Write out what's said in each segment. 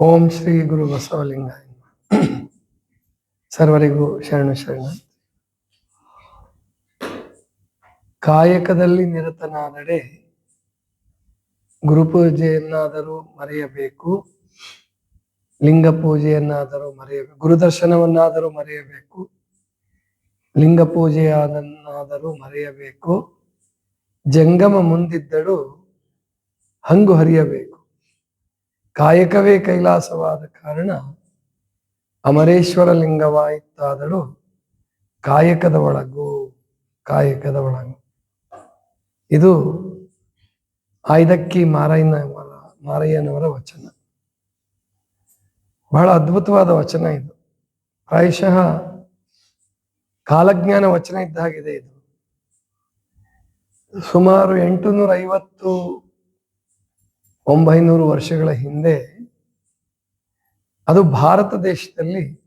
ಓಂ ಶ್ರೀ ಗುರು ಬಸವಲಿಂಗ ಸರ್ವರಿಗೂ ಶರಣ ಶರಣ. ಕಾಯಕದಲ್ಲಿ ನಿರತನಾದಡೆ ಗುರುಪೂಜೆಯನ್ನಾದರೂ ಮರೆಯಬೇಕು. ಲಿಂಗ ಪೂಜೆಯನ್ನಾದರೂ ಮರೆಯಬೇಕು. ಗುರುದರ್ಶನವನ್ನಾದರೂ ಮರೆಯಬೇಕು. ಲಿಂಗ ಪೂಜೆಯಾದನ್ನಾದರೂ ಮರೆಯಬೇಕು. ಜಂಗಮ ಮುಂದಿದ್ದಳು ಹಂಗು ಹರಿಯಬೇಕು. ಕಾಯಕವೇ ಕೈಲಾಸವಾದ ಕಾರಣ ಅಮರೇಶ್ವರ ಲಿಂಗವಾಯಿತಾದಳು ಕಾಯಕದ ಒಳಗು ಕಾಯಕದ ಒಳಗು ಇದು ಆಯ್ದಕ್ಕಿ ಮಾರಯ್ಯನ ಮಾರಯ್ಯನವರ ವಚನ. ಬಹಳ ಅದ್ಭುತವಾದ ವಚನ ಇದು. ಪ್ರಾಯಶಃ ಕಾಲಜ್ಞಾನ ವಚನ ಇದ್ದಾಗಿದೆ ಇದು ಸುಮಾರು ಎಂಟುನೂರ ಐವತ್ತು ಒಂಬೈನೂರು ವರ್ಷಗಳ ಹಿಂದೆ ಅದು ಭಾರತ ದೇಶದಲ್ಲಿ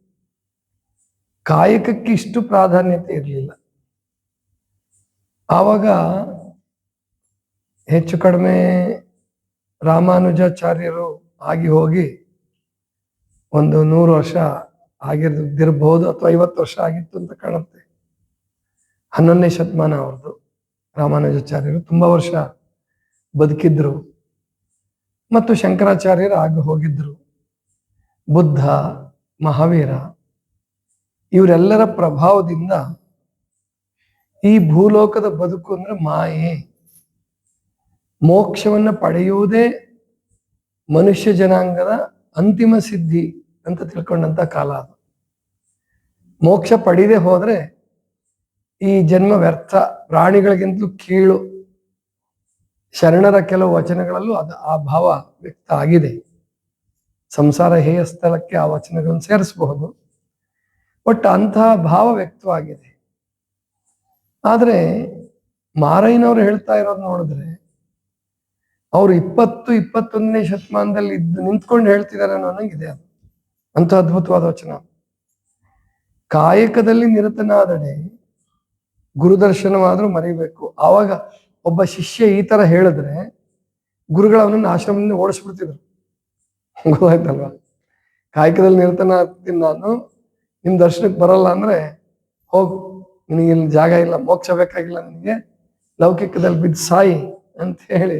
ಕಾಯಕಕ್ಕೆ ಇಷ್ಟು ಪ್ರಾಧಾನ್ಯತೆ ಇರಲಿಲ್ಲ. ಆವಾಗ ಹೆಚ್ಚು ಕಡಿಮೆ ರಾಮಾನುಜಾಚಾರ್ಯರು ಆಗಿ ಹೋಗಿ ಒಂದು ನೂರು ವರ್ಷ ಆಗಿರ್ದಿರ್ಬಹುದು ಅಥವಾ ಐವತ್ತು ವರ್ಷ ಆಗಿತ್ತು ಅಂತ ಕಾಣುತ್ತೆ. ಹನ್ನೊಂದನೇ ಶತಮಾನ ಅವ್ರದ್ದು ರಾಮಾನುಜಾಚಾರ್ಯರು. ತುಂಬಾ ವರ್ಷ ಬದುಕಿದ್ರು. ಮತ್ತು ಶಂಕರಾಚಾರ್ಯರು ಆಗ ಹೋಗಿದ್ರು. ಬುದ್ಧ, ಮಹಾವೀರ, ಇವರೆಲ್ಲರ ಪ್ರಭಾವದಿಂದ ಈ ಭೂಲೋಕದ ಬದುಕು ಅಂದ್ರೆ ಮಾಯೆ. ಮೋಕ್ಷವನ್ನ ಪಡೆಯುವುದೇ ಮನುಷ್ಯ ಜನಾಂಗದ ಅಂತಿಮ ಸಿದ್ಧಿ ಅಂತ ತಿಳ್ಕೊಂಡಂತ ಕಾಲ ಅದು. ಮೋಕ್ಷ ಪಡೆಯದೆ ಹೋದ್ರೆ ಈ ಜನ್ಮ ವ್ಯರ್ಥ, ಪ್ರಾಣಿಗಳಿಗಿಂತಲೂ ಕೀಳು ಶರಣರ ಕೆಲವು ವಚನಗಳಲ್ಲೂ ಅದು, ಆ ಭಾವ ವ್ಯಕ್ತ ಆಗಿದೆ. ಸಂಸಾರ ಹೇಯ ಸ್ಥಳಕ್ಕೆ ಆ ವಚನಗಳನ್ನು ಸೇರಿಸಬಹುದು. ಒಟ್ಟು ಅಂತಹ ಭಾವ ವ್ಯಕ್ತವಾಗಿದೆ. ಆದರೆ ಮಾರಯ್ಯನವರು ಹೇಳ್ತಾ ಇರೋದು ನೋಡಿದ್ರೆ ಅವರು ಇಪ್ಪತ್ತು, ಇಪ್ಪತ್ತೊಂದನೇ ಶತಮಾನದಲ್ಲಿ ಇದ್ದು, ನಿಂತ್ಕೊಂಡು ಹೇಳ್ತಿದ್ದಾರೆ ಅನ್ನೋಂಗಿದೆ ಅದು. ಅಂತ ಅದ್ಭುತವಾದ ವಚನ. ಕಾಯಕದಲ್ಲಿ ನಿರತನಾದಡೆ ಗುರುದರ್ಶನವಾದ್ರೂ ಮರಿಬೇಕು. ಆವಾಗ ಒಬ್ಬ ಶಿಷ್ಯ ಈ ತರ ಹೇಳಿದ್ರೆ ಗುರುಗಳು ಅವನನ್ನ ಆಶ್ರಮದಿಂದ ಓಡಿಸ್ಬಿಡ್ತಿದ್ರು. ಗೊತ್ತಾಯ್ತಲ್ವಾ ಕಾಯಕದಲ್ಲಿ ನಿರ್ತನ ಆಗ್ತೀನಿ ನಾನು, ನಿಮ್ ದರ್ಶನಕ್ಕೆ ಬರಲ್ಲ ಅಂದ್ರೆ ಹೋಗು, ನಿನಗೆ ಇಲ್ಲಿ ಜಾಗ ಇಲ್ಲ, ಮೋಕ್ಷ ಬೇಕಾಗಿಲ್ಲ ನಿನಗೆ. ಲೌಕಿಕದಲ್ಲಿ ಬಿದ್ದು ಸಾಯಿ ಅಂತ ಹೇಳಿ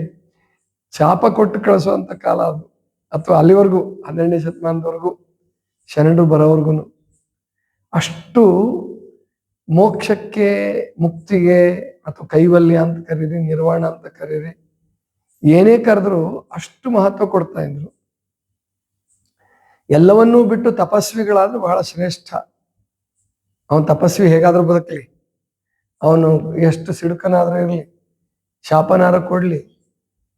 ಚಾಪ ಕೊಟ್ಟು ಕಳಿಸುವಂತ ಕಾಲ ಅದು. ಅಥವಾ ಅಲ್ಲಿವರೆಗೂ, ಹನ್ನೆರಡನೇ ಶತಮಾನದವರೆಗೂ ಶರಣರು ಬರೋವರೆಗೂ ಅಷ್ಟು ಮೋಕ್ಷಕ್ಕೆ, ಮುಕ್ತಿಗೆ ಅಥವಾ ಕೈವಲ್ಯ ಅಂತ ಕರೀರಿ, ನಿರ್ವಾಣ ಅಂತ ಕರೀರಿ, ಏನೇ ಕರೆದ್ರು ಅಷ್ಟು ಮಹತ್ವ ಕೊಡ್ತಾ ಇದ್ರು. ಎಲ್ಲವನ್ನೂ ಬಿಟ್ಟು ತಪಸ್ವಿಗಳಾದ್ರೂ ಬಹಳ ಶ್ರೇಷ್ಠ. ಅವನ್ ತಪಸ್ವಿ ಹೇಗಾದ್ರೂ ಬದುಕಲಿ. ಅವನು ಎಷ್ಟು ಸಿಡುಕನಾದ್ರೂ ಇರಲಿ, ಶಾಪನಾರ ಕೊಡ್ಲಿ.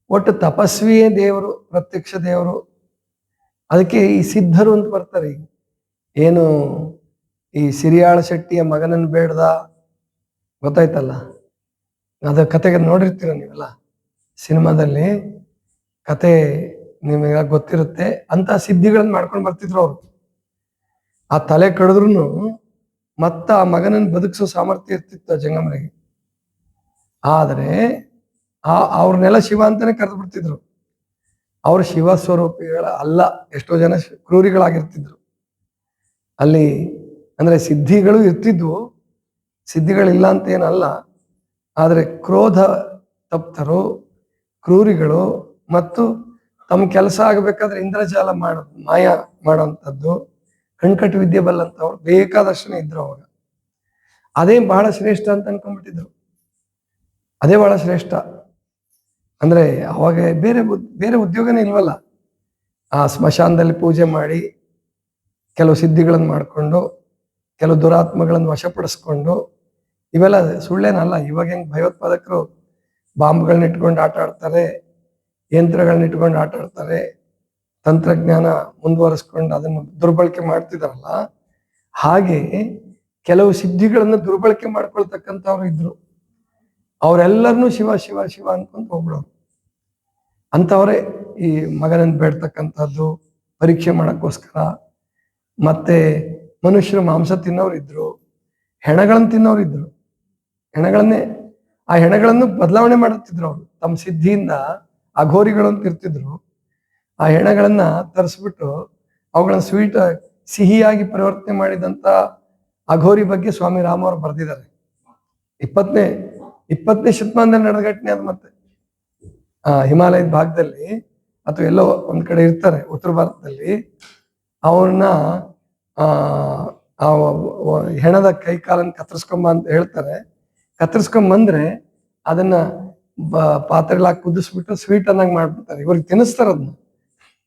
ಒಟ್ಟು ತಪಸ್ವಿಯೇ ದೇವರು, ಪ್ರತ್ಯಕ್ಷ ದೇವರು. ಅದಕ್ಕೆ ಈ ಸಿದ್ಧರು ಅಂತ ಬರ್ತಾರೆ ಏನು ಈ ಸಿರಿಯಾಳ ಶೆಟ್ಟಿಯ ಮಗನನ್ನು ಬೇಡ್ದ? ಗೊತ್ತಾಯ್ತಲ್ಲ? ಅದ ಕತೆಗೆ ನೋಡಿರ್ತೀರ ನೀವೆಲ್ಲ? ಸಿನಿಮಾದಲ್ಲಿ ಕತೆ ನಿಮಗೆ ಗೊತ್ತಿರುತ್ತೆ ಅಂತ ಸಿದ್ಧಿಗಳನ್ನ ಮಾಡ್ಕೊಂಡು ಬರ್ತಿದ್ರು ಅವರು. ಆ ತಲೆ ಕಡಿದ್ರು ಮತ್ತ ಆ ಮಗನನ್ನು ಬದುಕಿಸೋ ಸಾಮರ್ಥ್ಯ ಇರ್ತಿತ್ತು ಆ ಜಂಗಮರಿಗೆ. ಆದರೆ ಆ ಅವ್ರನ್ನೆಲ್ಲ ಶಿವ ಅಂತಾನೆ ಕರೆದು ಬಿಡ್ತಿದ್ರು. ಅವ್ರ ಶಿವ ಸ್ವರೂಪಿಗಳ ಅಲ್ಲ, ಎಷ್ಟೋ ಜನ ಕ್ರೂರಿಗಳಾಗಿರ್ತಿದ್ರು. ಅಲ್ಲಿ ಅಂದ್ರೆ ಸಿದ್ಧಿಗಳು ಇರ್ತಿದ್ವು, ಸಿದ್ಧಿಗಳಿಲ್ಲ ಅಂತ ಏನಲ್ಲ ಆದರೆ ಕ್ರೋಧ ತಪ್ತರು, ಕ್ರೂರಿಗಳು ಮತ್ತು ತಮ್ಮ ಕೆಲಸ ಆಗಬೇಕಾದ್ರೆ ಇಂದ್ರಜಾಲ ಮಾಡ, ಮಾಯ ಮಾಡೋಂಥದ್ದು ಕಣ್ಕಟ್ಟು ವಿದ್ಯೆ ಬಲ್ಲಂಥವ್ರು ಬೇಕಾದಷ್ಟು ಇದ್ರು ಅವಾಗ. ಅದೇ ಬಹಳ ಶ್ರೇಷ್ಠ ಅಂತ ಅನ್ಕೊಂಡ್ಬಿಟ್ಟಿದ್ರು. ಅದೇ ಬಹಳ ಶ್ರೇಷ್ಠ. ಅಂದ್ರೆ ಅವಾಗ ಬೇರೆ ಬೇರೆ ಉದ್ಯೋಗನೇ ಇಲ್ವಲ್ಲ. ಆ ಸ್ಮಶಾನದಲ್ಲಿ ಪೂಜೆ ಮಾಡಿ, ಕೆಲವು ಸಿದ್ಧಿಗಳನ್ನು ಮಾಡಿಕೊಂಡು, ಕೆಲವು ದುರಾತ್ಮಗಳನ್ನು ವಶಪಡಿಸ್ಕೊಂಡು ಇವೆಲ್ಲ ಸುಳ್ಳೇನಲ್ಲ, ಇವಾಗ ಹೆಂಗ್ ಭಯೋತ್ಪಾದಕರು ಬಾಂಬ್ಗಳನ್ನ ಇಟ್ಕೊಂಡು ಆಟ ಆಡ್ತಾರೆ, ಯಂತ್ರಗಳನ್ನ ಇಟ್ಕೊಂಡು ಆಟ ಆಡ್ತಾರೆ, ತಂತ್ರಜ್ಞಾನ ಮುಂದುವರಿಸ್ಕೊಂಡು ಅದನ್ನು ದುರ್ಬಳಕೆ ಮಾಡ್ತಿದಾರಲ್ಲ, ಹಾಗೆ ಕೆಲವು ಸಿದ್ಧಿಗಳನ್ನ ದುರ್ಬಳಕೆ ಮಾಡ್ಕೊಳ್ತಕ್ಕಂಥವ್ರು ಇದ್ರು. ಅವರೆಲ್ಲರನ್ನೂ ಶಿವ ಶಿವ ಶಿವ ಅನ್ಕೊಂತ ಹೋಗ್ಬಿಡೋರು. ಅಂಥವರೇ ಈ ಮಗನನ್ನು ಬೇಡ್ತಕ್ಕಂಥದ್ದು, ಪರೀಕ್ಷೆ ಮಾಡಕ್ಕೋಸ್ಕರ. ಮತ್ತೆ ಮನುಷ್ಯರು ಮಾಂಸ ತಿನ್ನೋರು ಇದ್ರು ಹೆಣಗಳನ್ನು ತಿನ್ನೋರು ಇದ್ರು ಹೆಣಗಳನ್ನೇ, ಆ ಹೆಣಗಳನ್ನು ಬದಲಾವಣೆ ಮಾಡುತ್ತಿದ್ರು ಅವರು. ತಮ್ಮ ಸಿದ್ಧಿಯಿಂದ ಅಘೋರಿಗಳು ಅಂತ ಇರ್ತಿದ್ರು. ಆ ಹೆಣಗಳನ್ನ ತರಿಸ್ಬಿಟ್ಟು ಅವುಗಳನ್ನ ಸ್ವೀಟ್, ಸಿಹಿಯಾಗಿ ಪರಿವರ್ತನೆ ಮಾಡಿದಂತ ಅಘೋರಿ ಬಗ್ಗೆ ಸ್ವಾಮಿ ರಾಮ ಅವರು ಬರೆದಿದ್ದಾರೆ. ಇಪ್ಪತ್ತನೇ ಇಪ್ಪತ್ತನೇ ಶತಮಾನದಲ್ಲಿ ನಡೆದ ಘಟನೆ ಅದು ಮತ್ತೆ. ಆ ಹಿಮಾಲಯದ ಭಾಗದಲ್ಲಿ ಅಥವಾ ಎಲ್ಲೋ ಒಂದ್ ಕಡೆ ಇರ್ತಾರೆ, ಉತ್ತರ ಭಾರತದಲ್ಲಿ. ಅವ್ರನ್ನ, ಆ ಹೆಣದ ಕೈ ಕಾಲನ್ನು ಕತ್ತರಿಸ್ಕೊಂಬ ಅಂತ ಹೇಳ್ತಾರೆ. ಕತ್ತರಿಸ್ಕೊಂಬಂದ್ರೆ ಅದನ್ನ ಪಾತ್ರೆಲಿ ಹಾಕಿ ಕುದಿಸ್ಬಿಟ್ಟು ಸ್ವೀಟ್ ಅನ್ನಾಗಿ ಮಾಡ್ಬಿಡ್ತಾರೆ. ಇವ್ರಿಗೆ ತಿನ್ನಿಸ್ತಾರ ಅದನ್ನ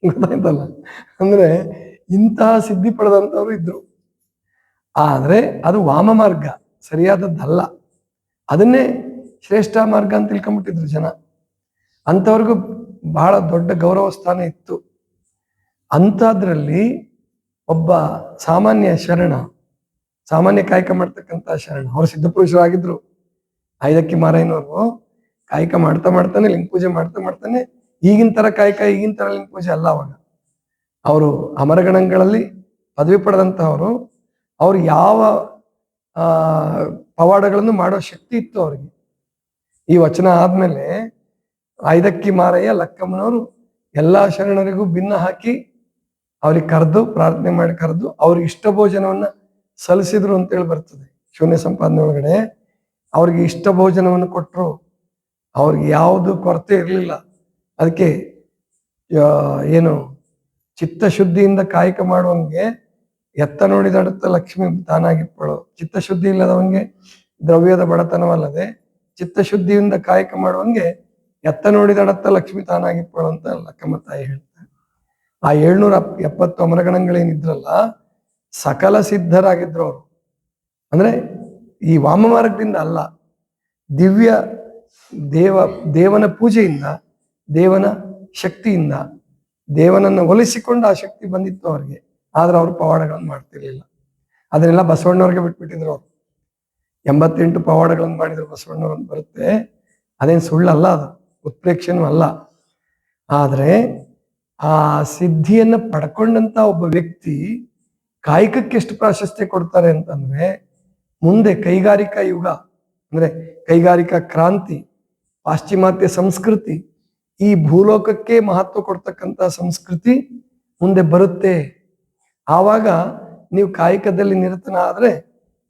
ಗೊತ್ತಾಯ್ತಲ್ಲ? ಅಂದ್ರೆ ಇಂತಹ ಸಿದ್ಧಿ ಪಡೆದಂತವ್ರು ಇದ್ರು. ಆದ್ರೆ ಅದು ವಾಮ ಮಾರ್ಗ, ಸರಿಯಾದದ್ದಲ್ಲ. ಅದನ್ನೇ ಶ್ರೇಷ್ಠ ಮಾರ್ಗ ಅಂತ ತಿಳ್ಕೊಂಬಿಟ್ಟಿದ್ರು ಜನ. ಅಂಥವ್ರಿಗೂ ಬಹಳ ದೊಡ್ಡ ಗೌರವ ಸ್ಥಾನ ಇತ್ತು. ಅಂಥದ್ರಲ್ಲಿ ಒಬ್ಬ ಸಾಮಾನ್ಯ ಶರಣ, ಸಾಮಾನ್ಯ ಕಾಯಕ ಮಾಡ್ತಕ್ಕಂಥ ಶರಣ. ಅವರು ಸಿದ್ಧಪುರುಷರಾಗಿದ್ರು. ಐದಕ್ಕಿ ಮಾರಾಯನವರು ಕಾಯಕ ಮಾಡ್ತಾ ಮಾಡ್ತಾನೆ, ಲಿಂಗ ಪೂಜೆ ಮಾಡ್ತಾ ಮಾಡ್ತಾನೆ. ಈಗಿನ ತರ ಕಾಯಕ, ಈಗಿನ ತರ ಲಿಂಗ ಪೂಜೆ ಅಲ್ಲ ಅವಾಗ. ಅವರು ಅಮರಗಣಗಳಲ್ಲಿ ಪದವಿ ಪಡೆದಂತಹವರು, ಅವ್ರು ಯಾವ, ಆ, ಪವಾಡಗಳನ್ನು ಮಾಡೋ ಶಕ್ತಿ ಇತ್ತು ಅವ್ರಿಗೆ. ಈ ವಚನ ಆದ್ಮೇಲೆ ಐದಕ್ಕಿ ಮಾರಯ್ಯ, ಲಕ್ಕಮ್ಮನವರು ಎಲ್ಲಾ ಶರಣರಿಗೂ ಭಿನ್ನ ಹಾಕಿ ಅವ್ರಿಗೆ ಕರೆದು, ಪ್ರಾರ್ಥನೆ ಮಾಡಿ ಕರೆದು ಅವ್ರಿಗೆ ಇಷ್ಟ ಭೋಜನವನ್ನ ಸಲ್ಲಿಸಿದ್ರು ಅಂತೇಳಿ ಬರ್ತದೆ. ಶೂನ್ಯ ಸಂಪಾದನೆ ಒಳಗಡೆ. ಅವ್ರಿಗೆ ಇಷ್ಟ ಭೋಜನವನ್ನು ಕೊಟ್ಟರು ಅವ್ರಿಗೆ ಯಾವುದು ಕೊರತೆ ಇರಲಿಲ್ಲ. ಅದಕ್ಕೆ ಏನು ಏನು ಚಿತ್ತಶುದ್ಧಿಯಿಂದ ಕಾಯಕ ಮಾಡುವಂಗೆ ಎತ್ತ ನೋಡಿದಡತ್ತ ಲಕ್ಷ್ಮಿ ತಾನಾಗಿಪ್ಪಳು ಚಿತ್ತಶುದ್ಧಿ ಇಲ್ಲದವಂಗೆ ದ್ರವ್ಯದ ಬಡತನವಲ್ಲದೆ ಚಿತ್ತಶುದ್ಧಿಯಿಂದ ಕಾಯಕ ಮಾಡುವಂಗೆ ಎತ್ತ ನೋಡಿದಡತ್ತ ಲಕ್ಷ್ಮಿ ತಾನಾಗಿಪ್ಪಳು ಅಂತ ಲಕ್ಕಮ್ಮ ತಾಯಿ ಹೇಳ್ತಾರೆ. ಆ ಏಳ್ನೂರ ಎಪ್ಪತ್ತು ಅಮರಗಣಗಳೇನಿದ್ರಲ್ಲ ಸಕಲ ಸಿದ್ಧರಾಗಿದ್ರು ಅವರು. ಅಂದ್ರೆ ಈ ವಾಮ ಮಾರ್ಗದಿಂದ ಅಲ್ಲ, ದಿವ್ಯ ದೇವ, ದೇವನ ಪೂಜೆಯಿಂದ, ದೇವನ ಶಕ್ತಿಯಿಂದ, ದೇವನನ್ನು ಒಲಿಸಿಕೊಂಡು ಆ ಶಕ್ತಿ ಬಂದಿತ್ತು ಅವ್ರಿಗೆ. ಆದ್ರೆ ಅವರು ಪವಾಡಗಳನ್ನು ಮಾಡ್ತಿರ್ಲಿಲ್ಲ. ಅದನ್ನೆಲ್ಲ ಬಸವಣ್ಣವ್ರಿಗೆ ಬಿಟ್ಬಿಟ್ಟಿದ್ರು ಅವರು. ಎಂಬತ್ತೆಂಟು ಪವಾಡಗಳನ್ನು ಮಾಡಿದ್ರು ಬಸವಣ್ಣವ್ರು ಬರುತ್ತೆ. ಅದೇನು ಸುಳ್ಳಲ್ಲ ಅದು, ಉತ್ಪ್ರೇಕ್ಷೆನೂ ಅಲ್ಲ. ಆದರೆ ಆ ಸಿದ್ಧಿಯನ್ನ ಪಡ್ಕೊಂಡಂತ ಒಬ್ಬ ವ್ಯಕ್ತಿ ಕಾಯಕಕ್ಕೆ ಎಷ್ಟು ಪ್ರಾಶಸ್ತ್ಯ ಕೊಡ್ತಾರೆ ಅಂತಂದ್ರೆ ಮುಂದೆ ಕೈಗಾರಿಕಾ ಯುಗ, ಅಂದ್ರೆ ಕೈಗಾರಿಕಾ ಕ್ರಾಂತಿ, ಪಾಶ್ಚಿಮಾತ್ಯ ಸಂಸ್ಕೃತಿ, ಈ ಭೂಲೋಕಕ್ಕೆ ಮಹತ್ವ ಕೊಡ್ತಕ್ಕಂಥ ಸಂಸ್ಕೃತಿ ಮುಂದೆ ಬರುತ್ತೆ. ಆವಾಗ ನೀವು ಕಾಯಕದಲ್ಲಿ ನಿರತನ ಆದರೆ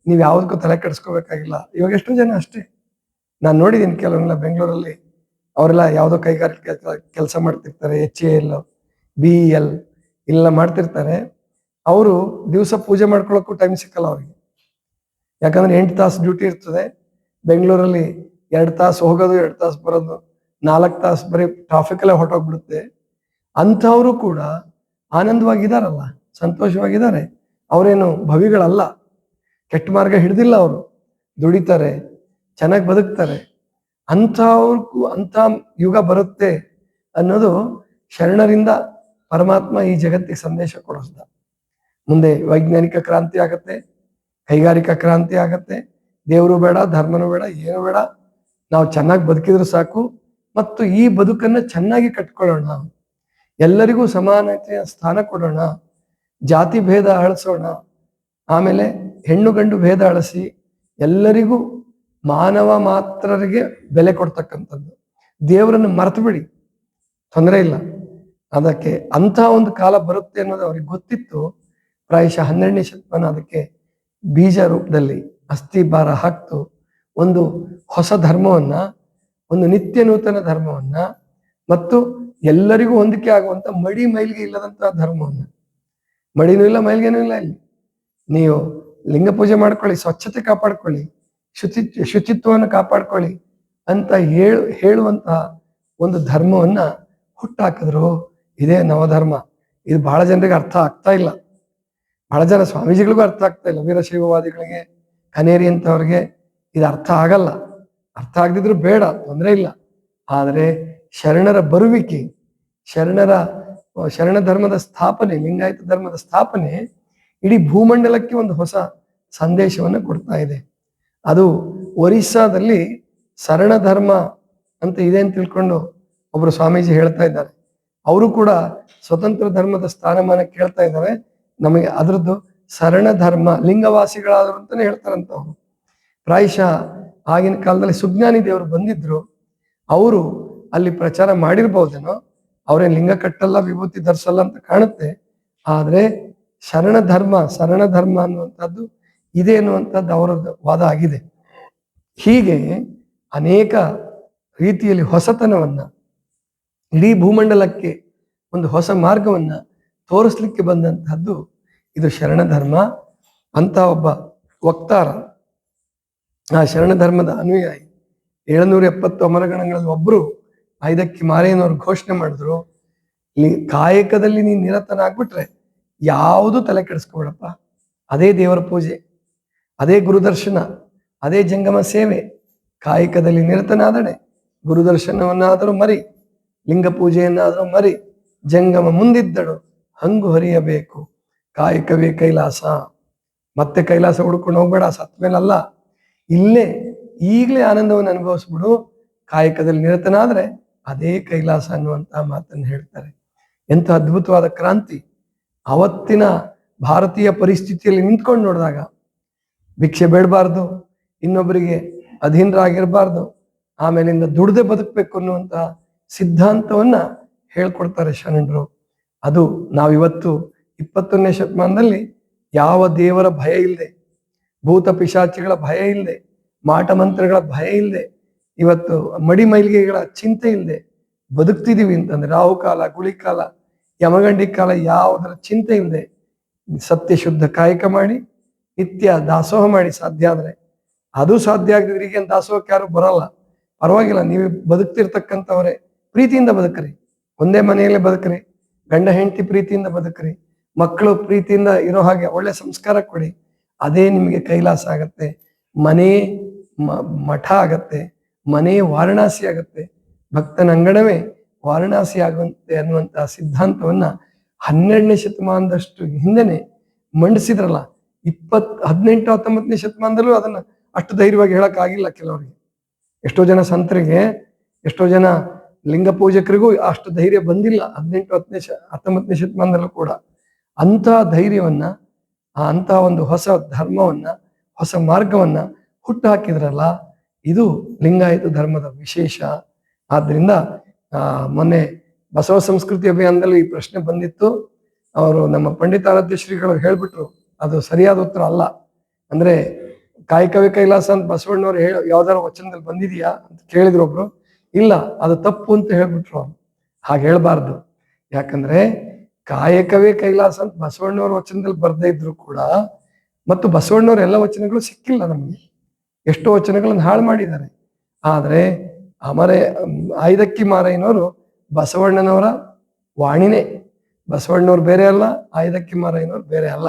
ನೀವು ಯಾವುದಕ್ಕೂ ತಲೆ ಕೆಡಿಸ್ಕೋಬೇಕಾಗಿಲ್ಲ. ಇವಾಗ ಎಷ್ಟೋ ಜನ ಅಷ್ಟೇ. ನಾನು ನೋಡಿದ್ದೀನಿ ಕೆಲವೊಂದೆಲ್ಲ ಬೆಂಗಳೂರಲ್ಲಿ ಅವರೆಲ್ಲ ಯಾವುದೋ ಕೈಗಾರಿಕೆ ಕೆಲಸ ಮಾಡ್ತಿರ್ತಾರೆ, H A L, B L ಇಲ್ಲ ಮಾಡ್ತಿರ್ತಾರೆ. ಅವರು ದಿವಸ ಪೂಜೆ ಮಾಡ್ಕೊಳ್ಳೋಕ್ಕೂ ಟೈಮ್ ಸಿಕ್ಕಲ್ಲ ಅವ್ರಿಗೆ. ಯಾಕಂದ್ರೆ ಎಂಟು ತಾಸು ಡ್ಯೂಟಿ ಇರ್ತದೆ. ಬೆಂಗಳೂರಲ್ಲಿ ಎರಡು ತಾಸು ಹೋಗೋದು, ಎರಡು ತಾಸು ಬರೋದು, ನಾಲ್ಕು ತಾಸು ಬರೀ ಟ್ರಾಫಿಕ್ ಎಲ್ಲ ಹೊರಟೋಗ್ಬಿಡುತ್ತೆ. ಅಂಥವರು ಕೂಡ ಆನಂದವಾಗಿದ್ದಾರಲ್ಲ ಸಂತೋಷವಾಗಿದ್ದಾರೆ. ಅವರೇನು ಭವಿಗಳಲ್ಲ. ಕೆಟ್ಟ ಮಾರ್ಗ ಹಿಡ್ದಿಲ್ಲ ಅವರು. ದುಡಿತಾರೆ, ಚೆನ್ನಾಗಿ ಬದುಕ್ತಾರೆ. ಅಂಥವ್ರಿಗೂ ಅಂಥ ಯುಗ ಬರುತ್ತೆ ಅನ್ನೋದು ಶರಣರಿಂದ ಪರಮಾತ್ಮ ಈ ಜಗತ್ತಿಗೆ ಸಂದೇಶ ಕೊಡಿಸ್ದ ಮುಂದೆ ವೈಜ್ಞಾನಿಕ ಕ್ರಾಂತಿ ಆಗತ್ತೆ. ಕೈಗಾರಿಕಾ ಕ್ರಾಂತಿ ಆಗತ್ತೆ. ದೇವರು ಬೇಡ, ಧರ್ಮನೂ ಬೇಡ, ಏನು ಬೇಡ. ನಾವು ಚೆನ್ನಾಗಿ ಬದುಕಿದ್ರೆ ಸಾಕು. ಮತ್ತು ಈ ಬದುಕನ್ನು ಚೆನ್ನಾಗಿ ಕಟ್ಕೊಳ್ಳೋಣ. ಎಲ್ಲರಿಗೂ ಸಮಾನತೆಯ ಸ್ಥಾನ ಕೊಡೋಣ. ಜಾತಿ ಭೇದ ಅಳಿಸೋಣ ಆಮೇಲೆ ಹೆಣ್ಣು ಗಂಡು ಭೇದ ಅಳಿಸಿ ಎಲ್ಲರಿಗೂ ಮಾನವ ಮಾತ್ರರಿಗೆ ಬೆಲೆ ಕೊಡ್ತಕ್ಕಂಥದ್ದು. ದೇವರನ್ನು ಮರೆತು ಬಿಡಿ ತೊಂದರೆ ಇಲ್ಲ. ಅದಕ್ಕೆ ಅಂತಹ ಒಂದು ಕಾಲ ಬರುತ್ತೆ ಅನ್ನೋದು ಅವ್ರಿಗೆ ಗೊತ್ತಿತ್ತು. ಪ್ರಾಯಶಃ ಹನ್ನೆರಡನೇ ಶತಮಾನ ಅದಕ್ಕೆ ಬೀಜ ರೂಪದಲ್ಲಿ ಅಸ್ಥಿ ಭಾರ ಹಾಕ್ತು. ಒಂದು ಹೊಸ ಧರ್ಮವನ್ನ, ಒಂದು ನಿತ್ಯ ನೂತನ ಧರ್ಮವನ್ನ ಮತ್ತು ಎಲ್ಲರಿಗೂ ಹೊಂದಿಕೆ ಆಗುವಂತ ಮಡಿ ಮೈಲಿಗೆ ಇಲ್ಲದಂತಹ ಧರ್ಮವನ್ನ. ಮಡಿನೂ ಇಲ್ಲ, ಮೈಲಿಗೆನೂ ಇಲ್ಲ ಇಲ್ಲಿ. ನೀವು ಲಿಂಗ ಪೂಜೆ ಮಾಡ್ಕೊಳ್ಳಿ, ಸ್ವಚ್ಛತೆ ಕಾಪಾಡ್ಕೊಳ್ಳಿ, ಶುಚಿ, ಶುಚಿತ್ವವನ್ನು ಕಾಪಾಡ್ಕೊಳ್ಳಿ ಅಂತ ಹೇಳು, ಹೇಳುವಂತಹ ಒಂದು ಧರ್ಮವನ್ನ ಹುಟ್ಟಾಕಿದ್ರು ಇದೇ ನವಧರ್ಮ. ಇದು ಬಹಳ ಜನರಿಗೆ ಅರ್ಥ ಆಗ್ತಾ ಇಲ್ಲ. ಬಹಳ ಜನ ಸ್ವಾಮೀಜಿಗಳಿಗೂ ಅರ್ಥ ಆಗ್ತಾ ಇಲ್ಲ. ವೀರಶೈವವಾದಿಗಳಿಗೆ ಕನೇರಿ ಅಂತವ್ರಿಗೆ ಇದು ಅರ್ಥ ಆಗಲ್ಲ. ಅರ್ಥ ಆಗದಿದ್ರು ಬೇಡ, ತೊಂದರೆ ಇಲ್ಲ. ಆದರೆ ಶರಣರ ಬರುವಿಕೆ, ಶರಣರ, ಶರಣ ಧರ್ಮದ ಸ್ಥಾಪನೆ, ಲಿಂಗಾಯತ ಧರ್ಮದ ಸ್ಥಾಪನೆ ಇಡೀ ಭೂಮಂಡಲಕ್ಕೆ ಒಂದು ಹೊಸ ಸಂದೇಶವನ್ನು ಕೊಡ್ತಾ ಇದೆ. ಅದು ಒರಿಸ್ಸಾದಲ್ಲಿ ಶರಣ ಧರ್ಮ ಅಂತ ಇದೆ ಅಂತ ತಿಳ್ಕೊಂಡು ಒಬ್ಬರು ಸ್ವಾಮೀಜಿ ಹೇಳ್ತಾ ಇದ್ದಾರೆ. ಅವರು ಕೂಡ ಸ್ವತಂತ್ರ ಧರ್ಮದ ಸ್ಥಾನಮಾನ ಕೇಳ್ತಾ ಇದ್ದಾರೆ. ನಮಗೆ ಅದರದ್ದು ಶರಣ ಧರ್ಮ, ಲಿಂಗವಾಸಿಗಳಾದರು ಅಂತಾನೆ ಹೇಳ್ತಾರಂತ ಅವರು ಪ್ರಾಯಶಃ ಆಗಿನ ಕಾಲದಲ್ಲಿ ಸುಜ್ಞಾನಿ ದೇವರು ಬಂದಿದ್ರು. ಅವರು ಅಲ್ಲಿ ಪ್ರಚಾರ ಮಾಡಿರ್ಬೋದೇನೋ, ಅವ್ರೇನ್ ಲಿಂಗ ಕಟ್ಟಲ್ಲ, ವಿಭೂತಿ ಧರಿಸಲ್ಲ ಅಂತ ಕಾಣುತ್ತೆ. ಆದರೆ ಶರಣ ಧರ್ಮ ಶರಣ ಧರ್ಮ ಅನ್ನುವಂಥದ್ದು ಇದೆ ಅನ್ನುವಂಥದ್ದು ಅವರ ವಾದ ಆಗಿದೆ. ಹೀಗೆ ಅನೇಕ ರೀತಿಯಲ್ಲಿ ಹೊಸತನವನ್ನ, ಇಡೀ ಭೂಮಂಡಲಕ್ಕೆ ಒಂದು ಹೊಸ ಮಾರ್ಗವನ್ನ ತೋರಿಸ್ಲಿಕ್ಕೆ ಬಂದಂತಹದ್ದು ಇದು ಶರಣ ಧರ್ಮ ಅಂತ ಒಬ್ಬ ವಕ್ತಾರ. ಆ ಶರಣ ಧರ್ಮದ ಅನುಯಾಯಿ ಏಳುನೂರ ಎಪ್ಪತ್ತು ಅಮರಗಣಗಳಲ್ಲಿ ಒಬ್ರು ಐದಕ್ಕೆ ಮಾರೇನವರು ಘೋಷಣೆ ಮಾಡಿದ್ರು. ಕಾಯಕದಲ್ಲಿ ನೀನ್ ನಿರತನಾಗ್ಬಿಟ್ರೆ ಯಾವುದು ತಲೆ ಕೆಡಿಸ್ಕೊಬೇಡಪ್ಪ. ಅದೇ ದೇವರ ಪೂಜೆ, ಅದೇ ಗುರುದರ್ಶನ, ಅದೇ ಜಂಗಮ ಸೇವೆ. ಕಾಯಕದಲ್ಲಿ ನಿರತನಾದಡೆ ಗುರುದರ್ಶನವನ್ನಾದರೂ ಮರಿ, ಲಿಂಗ ಪೂಜೆಯನ್ನಾದರೂ ಮರಿ, ಜಂಗಮ ಮುಂದಿದ್ದಳು, ಹಂಗು ಹರಿಯಬೇಕು. ಕಾಯಕವೇ ಕೈಲಾಸ. ಮತ್ತೆ ಕೈಲಾಸ ಹುಡ್ಕೊಂಡು ಹೋಗ್ಬೇಡ ಸತ್ಮೇಲಲ್ಲ ಇಲ್ಲೇ ಈಗಲೇ ಆನಂದವನ್ನು ಅನುಭವಿಸ್ಬಿಡು. ಕಾಯಕದಲ್ಲಿ ನಿರತನಾದ್ರೆ ಅದೇ ಕೈಲಾಸ ಅನ್ನುವಂತಹ ಮಾತನ್ನು ಹೇಳ್ತಾರೆ. ಎಂಥ ಅದ್ಭುತವಾದ ಕ್ರಾಂತಿ. ಅವತ್ತಿನ ಭಾರತೀಯ ಪರಿಸ್ಥಿತಿಯಲ್ಲಿ ನಿಂತ್ಕೊಂಡು ನೋಡಿದಾಗ ಭಿಕ್ಷೆ ಬೇಡಬಾರ್ದು, ಇನ್ನೊಬ್ಬರಿಗೆ ಅಧೀನರಾಗಿರಬಾರ್ದು, ಆಮೇಲಿಂದ ದುಡ್ದೆ ಬದುಕಬೇಕು ಅನ್ನುವಂತಹ ಸಿದ್ಧಾಂತವನ್ನ ಹೇಳ್ಕೊಡ್ತಾರೆ ಶರಣರು. ಅದು ನಾವಿವತ್ತು ಇಪ್ಪತ್ತೊಂದನೇ ಶತಮಾನದಲ್ಲಿ ಯಾವ ದೇವರ ಭಯ ಇಲ್ಲದೆ, ಭೂತ ಪಿಶಾಚಿಗಳ ಭಯ ಇಲ್ಲದೆ, ಮಾಟ ಮಂತ್ರಗಳ ಭಯ ಇಲ್ಲದೆ, ಇವತ್ತು ಮಡಿ ಮೈಲಿಗೆಗಳ ಚಿಂತೆ ಇಲ್ಲದೆ ಬದುಕ್ತಿದೀವಿ ಅಂತಂದ್ರೆ, ರಾಹುಕಾಲ, ಗುಳಿಕಾಲ, ಯಮಗಂಡಿ ಕಾಲ ಯಾವುದರ ಚಿಂತೆ ಇಲ್ಲದೆ ಸತ್ಯ ಶುದ್ಧ ಕಾಯಕ ಮಾಡಿ, ನಿತ್ಯ ದಾಸೋಹ ಮಾಡಿ ಸಾಧ್ಯ ಆದರೆ, ಅದು ಸಾಧ್ಯ ಆಗದಿದ್ರೆ ಈಗೇನು ದಾಸೋಹಕ್ಕೆ ಯಾರು ಬರಲ್ಲ. ಪರವಾಗಿಲ್ಲ, ನೀವು ಬದುಕ್ತಿರ್ತಕ್ಕಂಥವ್ರೆ, ಪ್ರೀತಿಯಿಂದ ಬದುಕ್ರಿ. ಒಂದೇ ಮನೆಯಲ್ಲೇ ಬದುಕ್ರಿ. ಗಂಡ, ಹೆಂಡತಿ ಪ್ರೀತಿಯಿಂದ ಬದುಕ್ರಿ. ಮಕ್ಕಳು ಪ್ರೀತಿಯಿಂದ ಇರೋ ಹಾಗೆ ಒಳ್ಳೆ ಸಂಸ್ಕಾರ ಕೊಡಿ. ಅದೇ ನಿಮಗೆ ಕೈಲಾಸ ಆಗತ್ತೆ. ಮನೆ ಮಠ ಆಗತ್ತೆ. ಮನೆ ವಾರಣಾಸಿ ಆಗತ್ತೆ. ಭಕ್ತನ ಅಂಗಣವೇ ವಾರಣಾಸಿ ಆಗುವಂತೆ ಅನ್ನುವಂತಹ ಸಿದ್ಧಾಂತವನ್ನ ಹನ್ನೆರಡನೇ ಶತಮಾನದಷ್ಟು ಹಿಂದೆನೆ ಮಂಡಿಸಿದ್ರಲ್ಲ, ಇಪ್ಪತ್, ಹದಿನೆಂಟು, ಹತ್ತೊಂಬತ್ತನೇ ಶತಮಾನದಲ್ಲೂ ಅದನ್ನ ಅಷ್ಟು ಧೈರ್ಯವಾಗಿ ಹೇಳಕ್ ಆಗಿಲ್ಲ ಕೆಲವರಿಗೆ. ಎಷ್ಟೋ ಜನ ಸಂತರಿಗೆ, ಎಷ್ಟೋ ಜನ ಲಿಂಗ ಪೂಜಕರಿಗೂ ಅಷ್ಟು ಧೈರ್ಯ ಬಂದಿಲ್ಲ ಹದಿನೆಂಟು ಹತ್ತನೇ ಶ ಹತ್ತೊಂಬತ್ತನೇ ಶತಮಾನದಲ್ಲೂ ಕೂಡ. ಅಂತಹ ಧೈರ್ಯವನ್ನ ಅಂತಹ ಒಂದು ಹೊಸ ಧರ್ಮವನ್ನ, ಹೊಸ ಮಾರ್ಗವನ್ನ ಹುಟ್ಟು ಹಾಕಿದ್ರಲ್ಲ, ಇದು ಲಿಂಗಾಯತ ಧರ್ಮದ ವಿಶೇಷ. ಆದ್ರಿಂದ ಆ, ಮೊನ್ನೆ ಬಸವ ಸಂಸ್ಕೃತಿ ಅಭಿಯಾನದಲ್ಲಿ ಈ ಪ್ರಶ್ನೆ ಬಂದಿತ್ತು. ಅವರು ನಮ್ಮ ಪಂಡಿತಾರಾಧ್ಯ ಶ್ರೀಗಳು ಹೇಳ್ಬಿಟ್ರು, ಅದು ಸರಿಯಾದ ಉತ್ತರ ಅಲ್ಲ. ಅಂದ್ರೆ, ಕಾಯಕವೇ ಕೈಲಾಸ ಅಂತ ಬಸವಣ್ಣವ್ರು ಹೇಳ ಯಾವ್ದಾರ ವಚನದಲ್ಲಿ ಬಂದಿದೆಯಾ ಅಂತ ಕೇಳಿದ್ರು ಒಬ್ರು. ಇಲ್ಲ, ಅದು ತಪ್ಪು ಅಂತ ಹೇಳ್ಬಿಟ್ರು ಹಾಗೆ ಹೇಳ್ಬಾರ್ದು. ಯಾಕಂದ್ರೆ ಕಾಯಕವೇ ಕೈಲಾಸ ಅಂತ ಬಸವಣ್ಣವ್ರ ವಚನದಲ್ಲಿ ಬರ್ದೇ ಇದ್ರು ಕೂಡ, ಮತ್ತು ಬಸವಣ್ಣವ್ರ ಎಲ್ಲ ವಚನಗಳು ಸಿಕ್ಕಿಲ್ಲ ನಮಗೆ. ಎಷ್ಟೋ ವಚನಗಳನ್ನು ಹಾಳು ಮಾಡಿದ್ದಾರೆ. ಆದ್ರೆ ಅಮರೆ ಆಯ್ದಕ್ಕಿ ಮಾರಯ್ಯನವರು ಬಸವಣ್ಣನವರ ವಾಣಿನೇ. ಬಸವಣ್ಣವ್ರು ಬೇರೆ ಅಲ್ಲ ಆಯ್ದಕ್ಕಿ ಮಾರಯ್ಯನವ್ರು ಬೇರೆ ಅಲ್ಲ.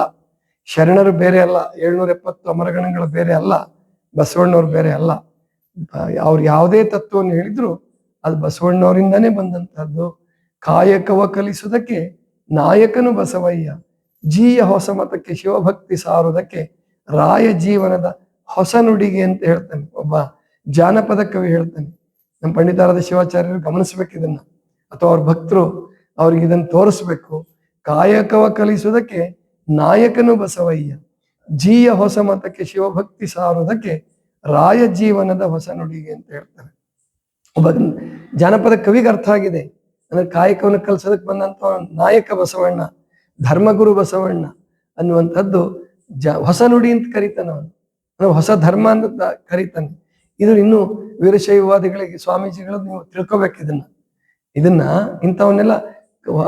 ಶರಣರು ಬೇರೆ ಅಲ್ಲ ಏಳ್ನೂರ ಎಪ್ಪತ್ತು ಅಮರಗಣಗಳು ಬೇರೆ ಅಲ್ಲ, ಬಸವಣ್ಣವ್ರು ಬೇರೆ ಅಲ್ಲ. ಅವ್ರು ಯಾವುದೇ ತತ್ವವನ್ನು ಹೇಳಿದ್ರು ಅದು ಬಸವಣ್ಣವರಿಂದನೇ ಬಂದಂತಹದ್ದು. ಕಾಯಕವ ಕಲಿಸುವುದಕ್ಕೆ ನಾಯಕನು ಬಸವಯ್ಯ, ಜೀಯ ಹೊಸ ಮತಕ್ಕೆ ಶಿವಭಕ್ತಿ ಸಾರುವುದಕ್ಕೆ ರಾಯ ಜೀವನದ ಹೊಸ ನುಡಿಗೆ ಅಂತ ಹೇಳ್ತಾನೆ. ಒಬ್ಬ ಜಾನಪದ ಕವಿ ಹೇಳ್ತಾನೆ. ನಮ್ಮ ಪಂಡಿತಾರದ ಶಿವಾಚಾರ್ಯರು ಗಮನಿಸ್ಬೇಕು ಇದನ್ನ. ಅಥವಾ ಅವ್ರ ಭಕ್ತರು ಅವ್ರಿಗೆ ಇದನ್ನು ತೋರಿಸ್ಬೇಕು. ಕಾಯಕವ ಕಲಿಸುವುದಕ್ಕೆ ನಾಯಕನು ಬಸವಯ್ಯ, ಜೀಯ ಹೊಸ ಮತಕ್ಕೆ ಶಿವಭಕ್ತಿ ಸಾರುವುದಕ್ಕೆ ರಾಯ ಜೀವನದ ಹೊಸ ನುಡಿಗೆ ಅಂತ ಹೇಳ್ತಾರೆ. ಒಬ್ಬ ಜಾನಪದ ಕವಿಗೆ ಅರ್ಥ ಆಗಿದೆ. ಅಂದ್ರೆ ಕಾಯಕವನ್ನು ಕಲ್ಸೋದಕ್ಕೆ ಬಂದಂತ ನಾಯಕ ಬಸವಣ್ಣ, ಧರ್ಮಗುರು ಬಸವಣ್ಣ ಅನ್ನುವಂಥದ್ದು ಜ ಹೊಸ ನುಡಿ ಅಂತ ಕರೀತಾನೆ ಅವನು. ಹೊಸ ಧರ್ಮ ಅಂತ ಕರೀತಾನೆ. ಇದು ಇನ್ನು ವೀರಶೈವವಾದಿಗಳಿಗೆ ಸ್ವಾಮೀಜಿಗಳು ನೀವು ತಿಳ್ಕೊಬೇಕು ಇದನ್ನ. ಇದನ್ನ ಇಂಥವನ್ನೆಲ್ಲ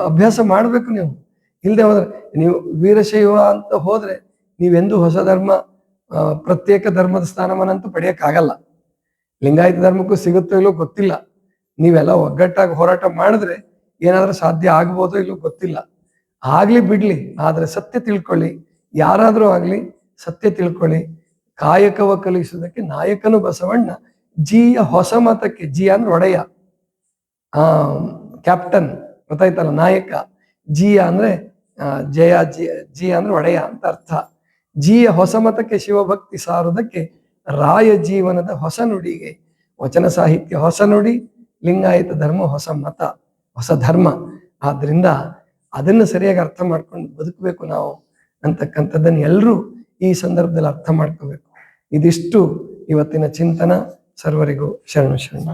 ಅಭ್ಯಾಸ ಮಾಡ್ಬೇಕು ನೀವು. ಇಲ್ಲದೆ ಹೋದ್ರೆ ನೀವು ವೀರಶೈವ ಅಂತ ಹೋದ್ರೆ ನೀವೆಂದು ಹೊಸ ಧರ್ಮ ಪ್ರತ್ಯೇಕ ಧರ್ಮದ ಸ್ಥಾನಮಾನ ಅಂತೂ ಪಡೆಯಕ್ಕಾಗಲ್ಲ. ಲಿಂಗಾಯತ ಧರ್ಮಕ್ಕೂ ಸಿಗುತ್ತೋ ಇಲ್ಲೋ ಗೊತ್ತಿಲ್ಲ. ನೀವೆಲ್ಲ ಒಗ್ಗಟ್ಟಾಗಿ ಹೋರಾಟ ಮಾಡಿದ್ರೆ ಏನಾದ್ರೂ ಸಾಧ್ಯ ಆಗ್ಬೋದೋ ಇಲ್ಲೋ ಗೊತ್ತಿಲ್ಲ. ಆಗ್ಲಿ ಬಿಡ್ಲಿ, ಆದ್ರೆ ಸತ್ಯ ತಿಳ್ಕೊಳ್ಳಿ. ಯಾರಾದ್ರೂ ಆಗ್ಲಿ ಸತ್ಯ ತಿಳ್ಕೊಳ್ಳಿ. ಕಾಯಕವ ಕಲಿಸುವುದಕ್ಕೆ ನಾಯಕನು ಬಸವಣ್ಣ, ಜಿಯ ಹೊಸ ಮತಕ್ಕೆ, ಜಿ ಅಂದ್ರೆ ಒಡೆಯ. ಆ, ಕ್ಯಾಪ್ಟನ್ ಗೊತ್ತಾಯ್ತಲ್ಲ, ನಾಯಕ. ಜಿಯ ಅಂದ್ರೆ ಜಯ, ಜಿ ಜಿ ಅಂದ್ರೆ ಒಡೆಯ ಅಂತ ಅರ್ಥ. ಜಿಯ ಹೊಸ ಮತಕ್ಕೆ ಶಿವಭಕ್ತಿ ಸಾರುವುದಕ್ಕೆ ರಾಯ ಜೀವನದ ಹೊಸ ನುಡಿಗೆ. ವಚನ ಸಾಹಿತ್ಯ ಹೊಸ ನುಡಿ ಲಿಂಗಾಯತ ಧರ್ಮ ಹೊಸ ಮತ, ಹೊಸ ಧರ್ಮ. ಆದ್ರಿಂದ ಅದನ್ನು ಸರಿಯಾಗಿ ಅರ್ಥ ಮಾಡ್ಕೊಂಡು ಬದುಕಬೇಕು ನಾವು ಅಂತಕ್ಕಂಥದ್ದನ್ನು ಎಲ್ಲರೂ ಈ ಸಂದರ್ಭದಲ್ಲಿ ಅರ್ಥ ಮಾಡ್ಕೋಬೇಕು. ಇದಿಷ್ಟು ಇವತ್ತಿನ ಚಿಂತನ. ಸರ್ವರಿಗೂ ಶರಣು ಶರಣ.